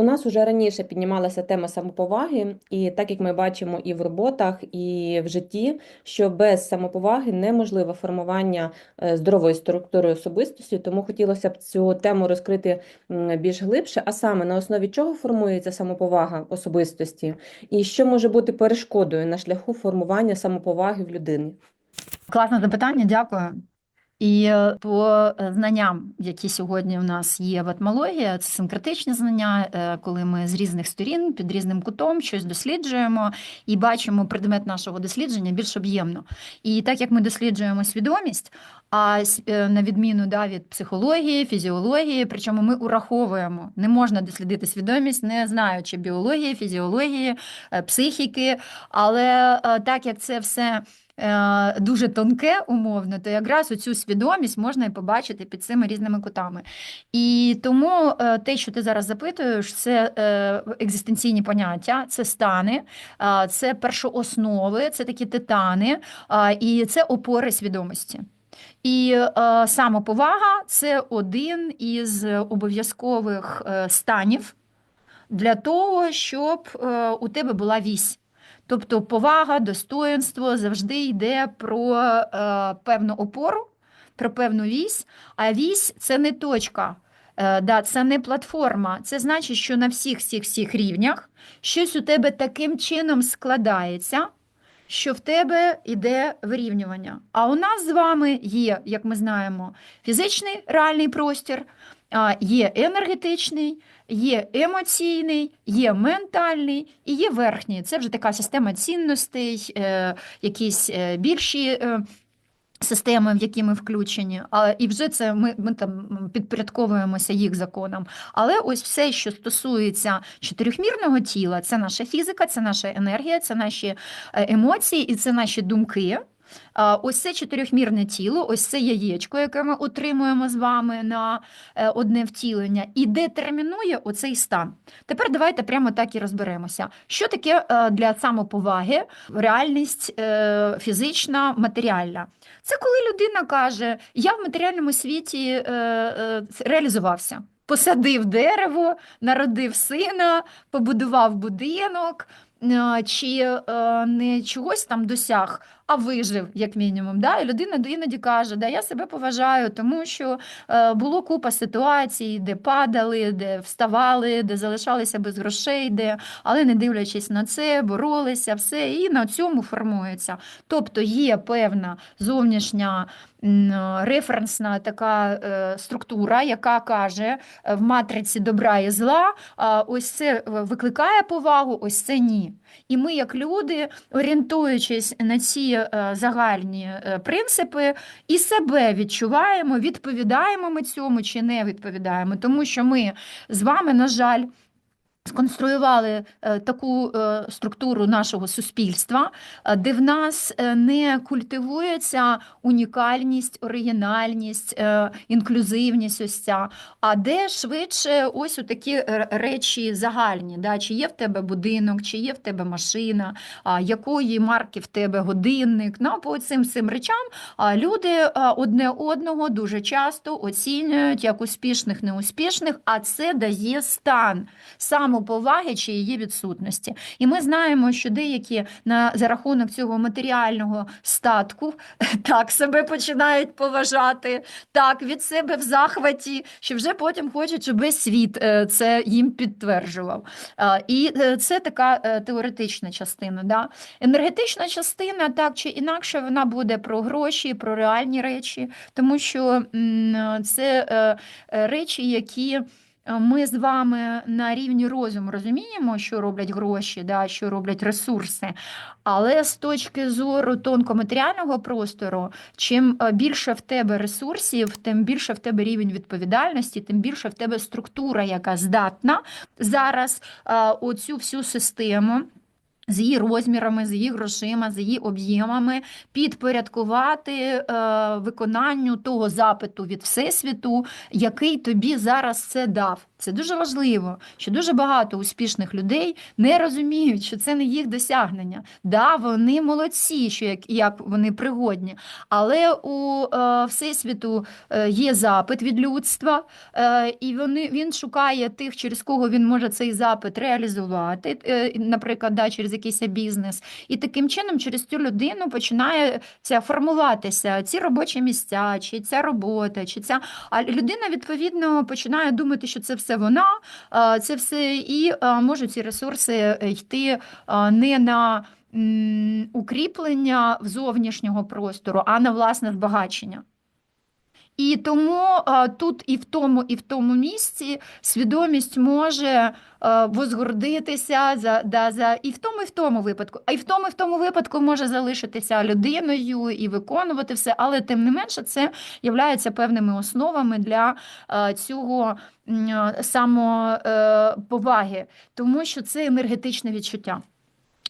У нас уже раніше піднімалася тема самоповаги, і так як ми бачимо і в роботах, і в житті, що без самоповаги неможливе формування е, здорової структури особистості, тому хотілося б цю тему розкрити більш глибше, а саме на основі чого формується самоповага особистості, і що може бути перешкодою на шляху формування самоповаги в людини. Класне запитання, дякую. І е, по е, знанням, які сьогодні у нас є в етмології, це синкретичні знання, е, коли ми з різних сторін під різним кутом щось досліджуємо і бачимо предмет нашого дослідження більш об'ємно. І так як ми досліджуємо свідомість, а на відміну да, від психології, фізіології, причому ми ураховуємо, не можна дослідити свідомість, не знаючи біології, фізіології, психіки, але так як це все дуже тонке, умовно, то якраз оцю свідомість можна і побачити під цими різними кутами. І тому е, те, що ти зараз запитуєш, це е, екзистенційні поняття, це стани, е, це першооснови, це такі титани, е, і це опори свідомості. І е, самоповага це один із обов'язкових е, станів для того, щоб е, у тебе була вісь. Тобто повага, достоинство завжди йде про е, певну опору, про певну вісь, а вісь це не точка. Е, да, це не платформа. Це значить, що на всіх всіх всіх рівнях щось у тебе таким чином складається, що в тебе йде вирівнювання. А у нас з вами є, як ми знаємо, фізичний реальний простір, є енергетичний, є емоційний, є ментальний і є верхній. Це вже така система цінностей, е, якісь е, більші. е, Системи, в які ми включені, а і вже це ми, ми там підпорядковуємося їх законам. Але ось все, що стосується чотирьохмірного тіла, це наша фізика, це наша енергія, це наші емоції і це наші думки. Ось це чотирьохмірне тіло, ось це яєчко, яке ми отримуємо з вами на е, одне втілення, і детермінує оцей стан. Тепер давайте прямо так і розберемося. Що таке е, для самоповаги реальність е, фізична, матеріальна? Це коли людина каже: Я в матеріальному світі реалізувався. Посадив дерево, народив сина, побудував будинок, чи е, не чогось там досяг, а вижив, як мінімум. Да? І людина іноді каже, да, я себе поважаю, тому що е, було купа ситуацій, де падали, де вставали, де залишалися без грошей, де, але не дивлячись на це, боролися, все, і на цьому формується. Тобто є певна зовнішня референсна така е, структура, яка каже е, в матриці добра і зла, ось це е, викликає повагу, ось це ні. І ми, як люди, орієнтуючись на ці е, загальні е, принципи, і себе відчуваємо, відповідаємо ми цьому чи не відповідаємо, тому що ми з вами, на жаль, сконструювали е, таку е, структуру нашого суспільства, е, де в нас не культивується унікальність, оригінальність, інклюзивність ось ця, а де швидше ось такі речі загальні. Да? Чи є в тебе будинок, чи є в тебе машина, якої марки в тебе годинник. Ну, по цим цим речам люди одне одного дуже часто оцінюють як успішних, неуспішних, а це дає стан самоповаги чи її відсутності. І ми знаємо, що деякі на за рахунок цього матеріального статку так себе починають поважати, так від себе в захваті, що вже потім хочуть, щоб світ е, це їм підтверджував. І е, це така е, теоретична частина. Да? Енергетична частина, так чи інакше, вона буде про гроші, про реальні речі, тому що це речі, які. Е, Ми з вами на рівні розуму розуміємо, що роблять гроші, да, що роблять ресурси. Але з точки зору тонкоматеріального простору, чим е, більше в тебе ресурсів, тим більше в тебе рівень відповідальності, тим більше в тебе структура, яка здатна зараз е, оцю всю систему. З її розмірами, з її грошима, з її об'ємами підпорядкувати е, виконанню того запиту від Всесвіту, який тобі зараз це дав. Це дуже важливо, що дуже багато успішних людей не розуміють, що це не їх досягнення. Да, вони молодці, що як, як вони пригодні, але у е, всесвіту е, є запит від людства, е, і вони, він шукає тих, через кого він може цей запит реалізувати, е, наприклад, да, через якийсь бізнес. І таким чином через цю людину починає ця формуватися ці робочі місця, чи ця робота, чи ця. А людина відповідно починає думати, що це все вона, а, це все і можуть ці ресурси е, йти не на укріплення зовнішнього простору, а на власне збагачення. І тому а, тут і в тому, і в тому місці свідомість може а, возгордитися за, да, за і в тому, і в тому випадку. А і в тому, і в тому випадку може залишитися людиною і виконувати все, але тим не менше це являється певними основами для а, цього самоповаги, тому що це енергетичне відчуття.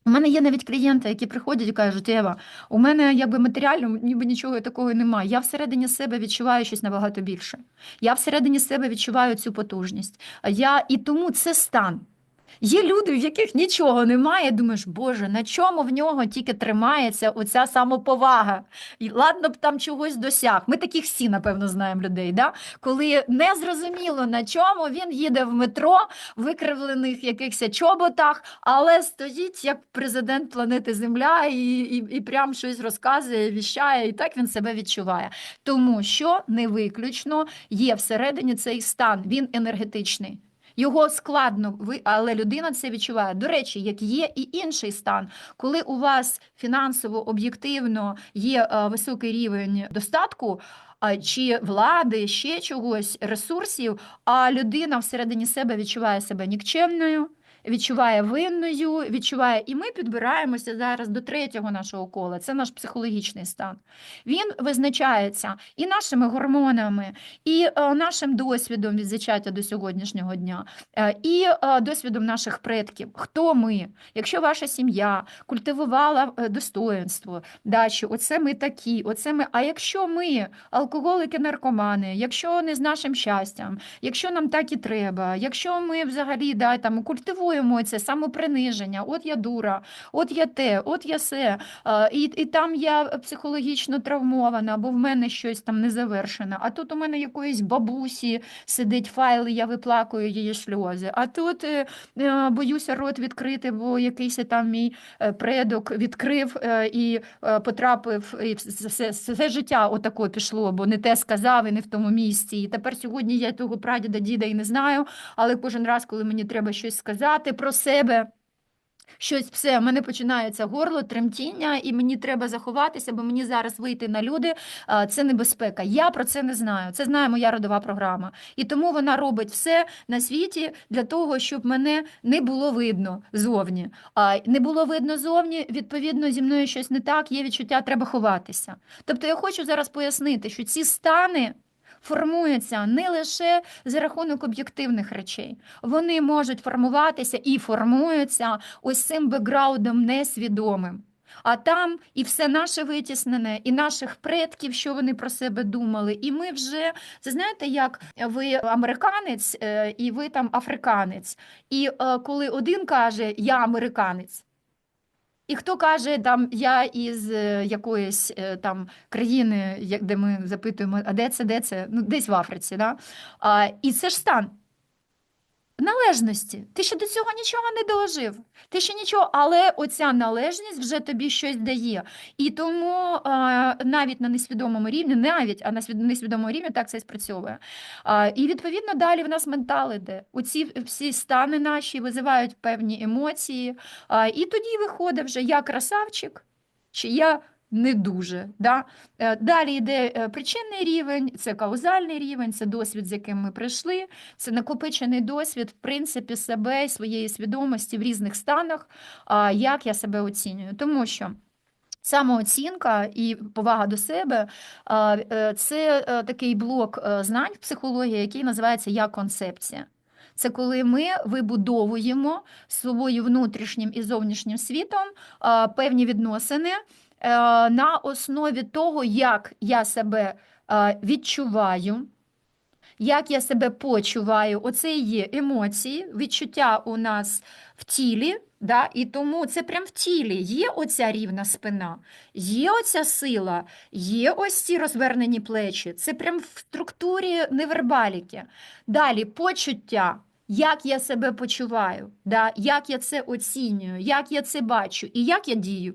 У мене є навіть клієнти, які приходять і кажуть, Ева, у мене якби матеріально ніби нічого такого немає. Я всередині себе відчуваю щось набагато більше. Я всередині себе відчуваю цю потужність. Я, і тому це стан. Є люди, в яких нічого немає, думаєш, Боже, на чому в нього тільки тримається оця самоповага? І ладно б там чогось досяг. Ми таких всі, напевно, знаємо людей, да? коли не зрозуміло на чому він їде в метро в викривлених якихось чоботах, але стоїть як президент планети Земля і, і, і прям щось розказує, віщає, і так він себе відчуває. Тому що не виключно є всередині цей стан, він енергетичний. Його складно, але людина це відчуває. До речі, як є і інший стан, коли у вас фінансово об'єктивно є е, високий рівень достатку. а, Чи влади, ще чогось, ресурсів, а людина всередині себе відчуває себе нікчемною, відчуває винною, відчуває, і ми підбираємося зараз до третього нашого кола. Це наш психологічний стан. Він визначається і нашими гормонами, і е, нашим досвідом від зачаття до сьогоднішнього дня, е, і е, досвідом наших предків. Хто ми? Якщо ваша сім'я культивувала достоинство, да, оце ми такі, оце ми. А якщо ми алкоголики, наркомани, якщо не з нашим щастям, якщо нам так і треба, якщо ми взагалі да, там, культивуємо це самоприниження, от я дура, от я те, от я се, і, і там я психологічно травмована, бо в мене щось там не завершено. А тут у мене якоїсь бабусі сидить файл, і я виплакую її сльози. А тут е, е, боюся рот відкрити, бо якийсь там мій е, предок відкрив і потрапив, і все, все життя отако пішло, бо не те сказав і не в тому місці. І тепер сьогодні я того прадіда, діда і не знаю, але кожен раз, коли мені треба щось сказати про себе. Щось все, в мене починається горло, тремтіння, і мені треба заховатися, бо мені зараз вийти на люди. Це небезпека. Я про це не знаю. Це знає моя родова програма. І тому вона робить все на світі для того, щоб мене не було видно зовні. А не було видно зовні, відповідно, зі мною щось не так, є відчуття, треба ховатися. Тобто я хочу зараз пояснити, що ці стани. Формуються не лише за рахунок об'єктивних речей, вони можуть формуватися і формуються ось цим бекграундом несвідомим. А там і все наше витіснене, і наших предків, що вони про себе думали. І ми вже це знаєте, як ви американець е, і ви там африканець. І е, коли один каже Я американець. І хто каже, там я із е, якоїсь е, там країни, де ми запитуємо, а де це, де це? Ну, десь в Африці, да? а, і це ж стан належності. Ти ще до цього нічого не доложив. Ти ще нічого, але оця належність вже тобі щось дає. І тому а, навіть на несвідомому рівні, навіть, а на свід- несвідомому рівні так це і спрацьовує. А, і відповідно далі в нас ментал іде. Оці всі стани наші визивають певні емоції. А, і тоді виходить вже я красавчик, чи я не дуже. Да? Е, Далі йде е, причинний рівень, це каузальний рівень, це досвід, з яким ми прийшли, це накопичений досвід, в принципі, себе своєї свідомості в різних станах, як я себе оцінюю. Тому що самооцінка і повага до себе е, це такий блок знань в психології, який називається я-концепція. Це коли ми вибудовуємо своїм внутрішнім і зовнішнім світом певні відносини на основі того, як я себе е, відчуваю, як я себе почуваю, оце і є емоції, відчуття у нас в тілі, да? і тому це прям в тілі. Є оця рівна спина, є оця сила, є ось ці розвернені плечі. Це прям в структурі невербаліки. Далі почуття. Як я себе почуваю, да? як я це оцінюю, як я це бачу і як я дію.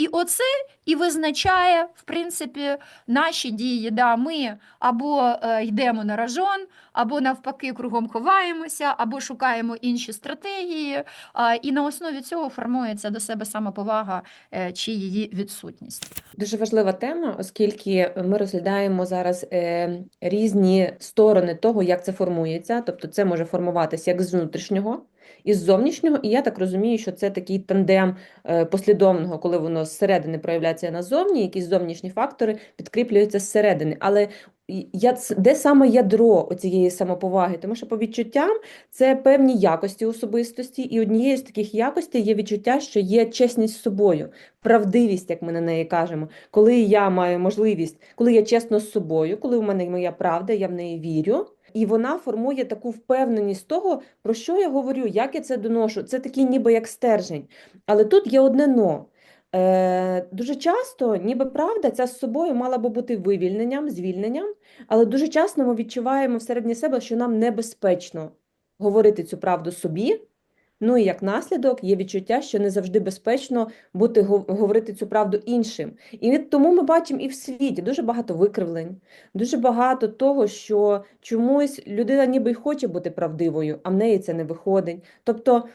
І оце і визначає, в принципі, наші дії. Да, ми або е, йдемо на ражон, або навпаки кругом ховаємося, або шукаємо інші стратегії, а, і на основі цього формується до себе самоповага е, чи її відсутність. Дуже важлива тема, оскільки ми розглядаємо зараз е, різні сторони того, як це формується. Тобто це може формуватися як з внутрішнього і з зовнішнього. І я так розумію, що це такий тандем е, послідовного, коли воно зсередини проявляється назовні, якісь зовнішні фактори підкріплюються зсередини. Але я, де саме ядро цієї самоповаги? Тому що по відчуттям це певні якості особистості, і однією з таких якостей є відчуття, що є чесність з собою, правдивість, як ми на неї кажемо. Коли я маю можливість, коли я чесно з собою, коли в мене моя правда, я в неї вірю. І вона формує таку впевненість того, про що я говорю, як я це доношу. Це такий ніби як стержень. Але тут є одне но. Е, дуже часто, ніби правда, ця з собою мала би бути вивільненням, звільненням, але дуже часто ми відчуваємо всередині себе, що нам небезпечно говорити цю правду собі. Ну і як наслідок є відчуття, що не завжди безпечно бути говорити цю правду іншим. І тому ми бачимо і в світі дуже багато викривлень, дуже багато того, що чомусь людина ніби й хоче бути правдивою, а в неї це не виходить. Тобто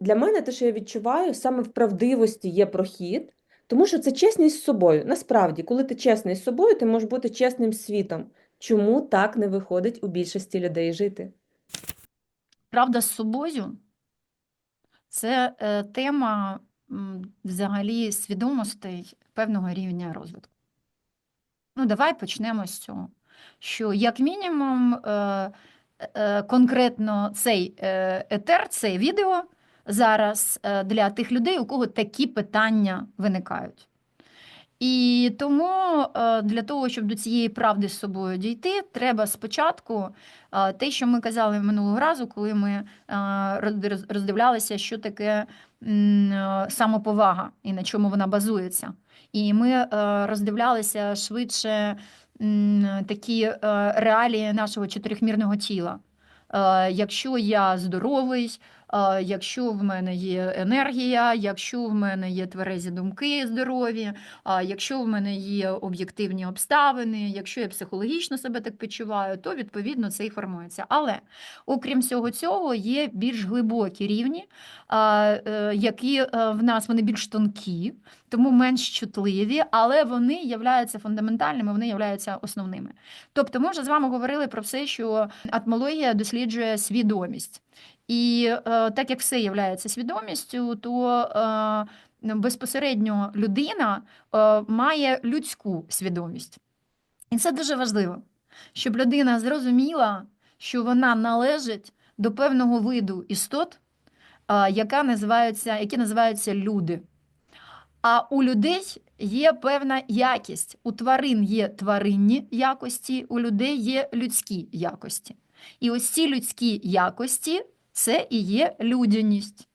для мене те, що я відчуваю, саме в правдивості є прохід, тому що це чесність з собою. Насправді, коли ти чесний з собою, ти можеш бути чесним світом. Чому так не виходить у більшості людей жити? Правда з собою це е, тема взагалі свідомостей певного рівня розвитку. Ну, давай почнемо з цього. Що, як мінімум, е, е, конкретно цей етер, це відео зараз для тих людей, у кого такі питання виникають. І тому е, для того, щоб до цієї правди з собою дійти, треба спочатку е, те, що ми казали минулого разу, коли ми е, роздивлялися, що таке самоповага і на чому вона базується. І ми роздивлялися швидше такі реалії нашого чотирьохмірного тіла. Якщо я здоровий, якщо в мене є енергія, якщо в мене є тверезі думки здорові, якщо в мене є об'єктивні обставини, якщо я психологічно себе так почуваю, то відповідно це і формується. Але окрім всього цього, є більш глибокі рівні, е, які е, в нас вони більш тонкі, тому менш чутливі, але вони являються фундаментальними, вони являються основними. Тобто, ми вже з вами говорили про все, що атмологія досліджує свідомість. І е, так як все є свідомістю, то е, безпосередньо людина е, має людську свідомість. І це дуже важливо, щоб людина зрозуміла, що вона належить до певного виду істот, яка називаються, які називаються люди. А у людей є певна якість. У тварин є тваринні якості, у людей є людські якості. І ось ці людські якості це і є людяність.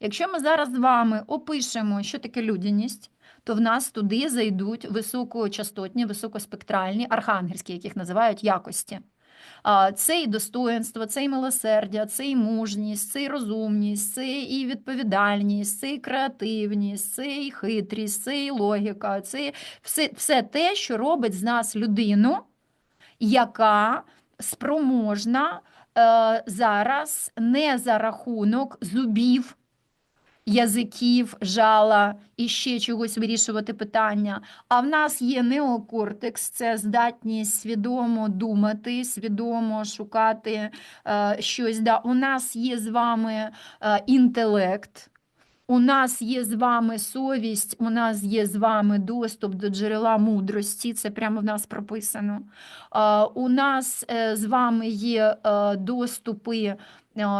Якщо ми зараз з вами опишемо, що таке людяність, то в нас туди зайдуть високочастотні, високоспектральні, архангельські, яких називають якості. Це і достоинство, це і милосердя, це і мужність, це і розумність, це і відповідальність, це і креативність, це і хитрість, це і логіка, це все, все те, що робить з нас людину, яка спроможна зараз не за рахунок зубів, язиків, жала і ще чогось вирішувати питання. А в нас є неокортекс, це здатність свідомо думати, свідомо шукати е, щось. Да. У нас є з вами е, інтелект. У нас є з вами совість, у нас є з вами доступ до джерела мудрості, це прямо в нас прописано. У нас е, з вами є е, доступи е,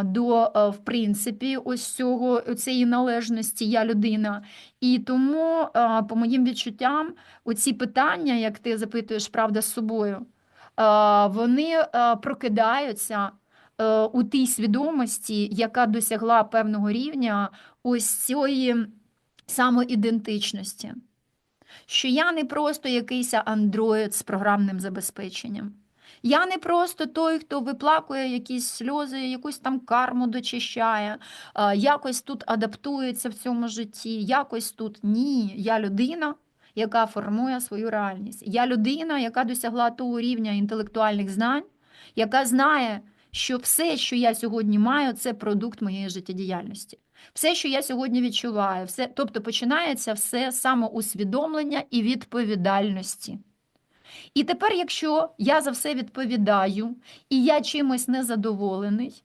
до, в принципі, ось цього цієї належності я людина. І тому, по моїм відчуттям, оці питання, як ти запитуєш, правда з собою. вони прокидаються у тій свідомості, яка досягла певного рівня ось цієї самоідентичності. Що я не просто якийсь андроїд з програмним забезпеченням. Я не просто той, хто виплакує якісь сльози, якусь там карму дочищає, якось тут адаптується в цьому житті, якось тут ні. Я людина, яка формує свою реальність. Я людина, яка досягла того рівня інтелектуальних знань, яка знає, що все, що я сьогодні маю, це продукт моєї життєдіяльності. Все, що я сьогодні відчуваю, все, тобто починається все самоусвідомлення і відповідальності. І тепер, якщо я за все відповідаю і я чимось незадоволений,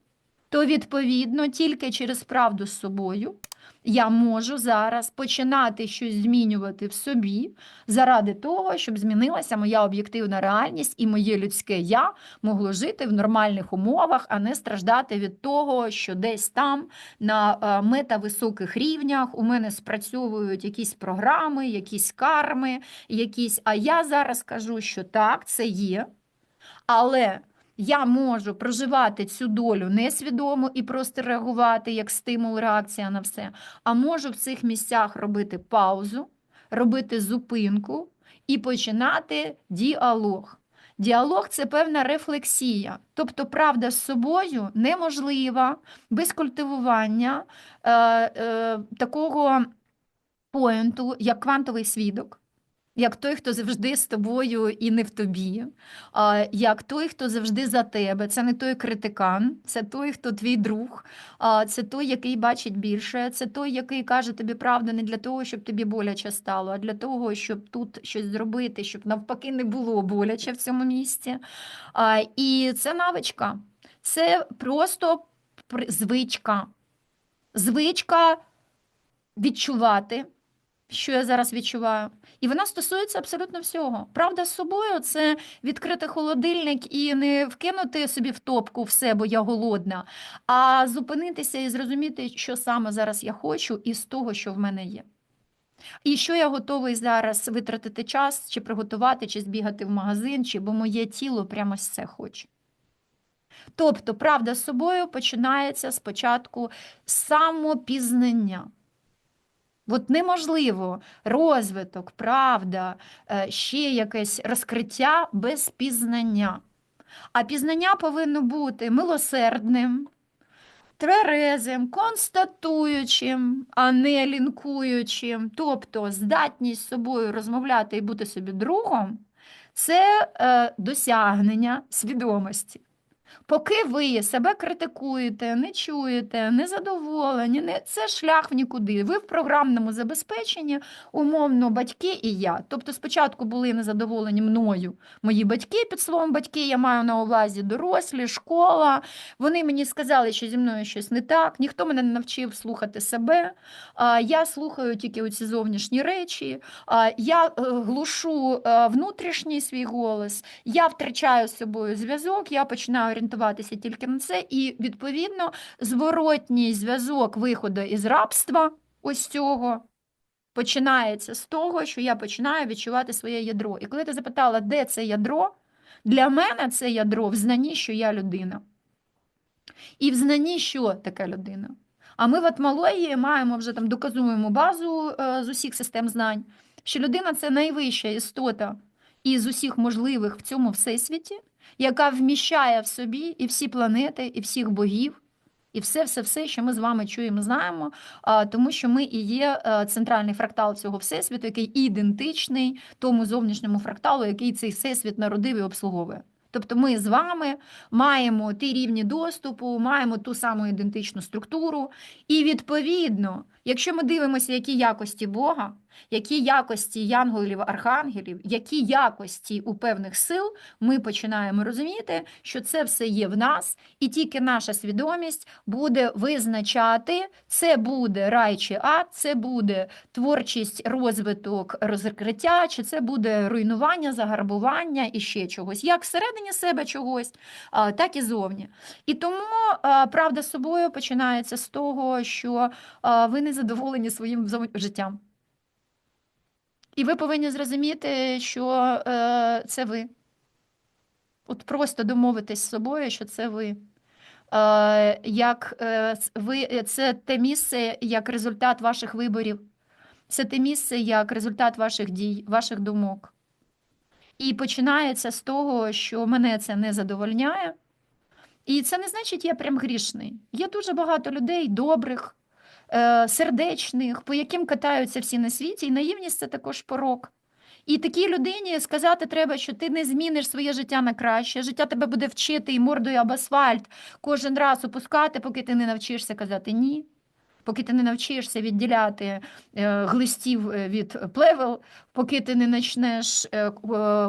то відповідно тільки через правду з собою я можу зараз починати щось змінювати в собі заради того, щоб змінилася моя об'єктивна реальність і моє людське я могло жити в нормальних умовах, а не страждати від того, що десь там на е, метависоких рівнях у мене спрацьовують якісь програми, якісь карми, якісь. А я зараз кажу, що так, це є, але. Я можу проживати цю долю несвідомо і просто реагувати як стимул, реакція на все. А можу в цих місцях робити паузу, робити зупинку і починати діалог. Діалог це певна рефлексія, тобто правда з собою неможлива без культивування е, е, такого поінту, як квантовий свідок як той, хто завжди з тобою і не в тобі, як той, хто завжди за тебе. Це не той критикан, це той, хто твій друг, це той, який бачить більше, це той, який каже тобі правду не для того, щоб тобі боляче стало, а для того, щоб тут щось зробити, щоб навпаки не було боляче в цьому місці. І це навичка, це просто звичка. Звичка відчувати що я зараз відчуваю. І вона стосується абсолютно всього. Правда, з собою це відкрити холодильник і не вкинути собі в топку все, бо я голодна, а зупинитися і зрозуміти, що саме зараз я хочу, із того, що в мене є. І що я готовий зараз витратити час, чи приготувати, чи збігати в магазин, чи бо моє тіло прямо це хоче. Тобто, правда з собою починається спочатку з самопізнання. От неможливо розвиток, правда, е, ще якесь розкриття без пізнання. А пізнання повинно бути милосердним, тверезим, констатуючим, а не лінкуючим. Тобто здатність з собою розмовляти і бути собі другом це е, досягнення свідомості. Поки ви себе критикуєте, не чуєте, незадоволені, не це шлях в нікуди. Ви в програмному забезпеченні, умовно, батьки і я. Тобто, спочатку були незадоволені мною мої батьки під словом батьки. Я маю на увазі дорослі, школа. Вони мені сказали, що зі мною щось не так. Ніхто мене не навчив слухати себе. Я слухаю тільки оці зовнішні речі. Я е, глушу е, внутрішній свій голос. Я втрачаю з собою зв'язок. Я починаю орієнтуватися тільки на це, і відповідно зворотній зв'язок виходу із рабства, ось цього. Починається з того, що я починаю відчувати своє ядро. І коли ти запитала, де це ядро, для мене це ядро в знанні, що я людина. І в знанні, що таке людина. А ми в етмології маємо вже там доказуємо базу е, з усіх систем знань, що людина це найвища істота із усіх можливих в цьому всесвіті, яка вміщає в собі і всі планети, і всіх богів, і все, все, все, що ми з вами чуємо, знаємо, тому що ми і є е, центральний фрактал цього всесвіту, який ідентичний тому зовнішньому фракталу, який цей всесвіт народив і обслуговує. Тобто ми з вами маємо ті рівні доступу, маємо ту саму ідентичну структуру, і відповідно, якщо ми дивимося, які якості Бога, які якості янголів, архангелів, які якості у певних сил, ми починаємо розуміти, що це все є в нас, і тільки наша свідомість буде визначати, це буде рай чи ад, це буде творчість, розвиток, розкриття, чи це буде руйнування, загарбування і ще чогось, як всередині себе чогось, так і зовні. І тому правда собою починається з того, що ви не задоволені своїм життям. І ви повинні зрозуміти, що е, це ви. От просто домовитись з собою, що це ви. Е, як е, ви, е, це те місце як результат ваших виборів, це те місце як результат ваших дій, ваших думок. І починається з того, що мене це не задовольняє. І це не значить, я прям грішний. Є дуже багато людей добрих, сердечних, по яким катаються всі на світі, і наївність це також порок. І такій людині сказати треба, що ти не зміниш своє життя на краще, життя тебе буде вчити і мордою об асфальт кожен раз опускати, поки ти не навчишся казати ні. Поки ти не навчишся відділяти е, глистів е, від плевел, поки ти не почнеш е, е,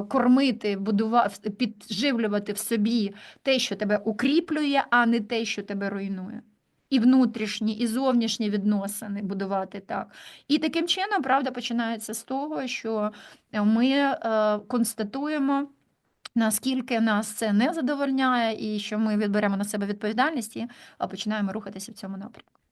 кормити, будувати, підживлювати в собі те, що тебе укріплює, а не те, що тебе руйнує. І внутрішні, і зовнішні відносини будувати так. І таким чином правда починається з того, що е, ми е, констатуємо, наскільки нас це не задовольняє, і що ми відберемо на себе відповідальність і е, починаємо рухатися в цьому напрямку.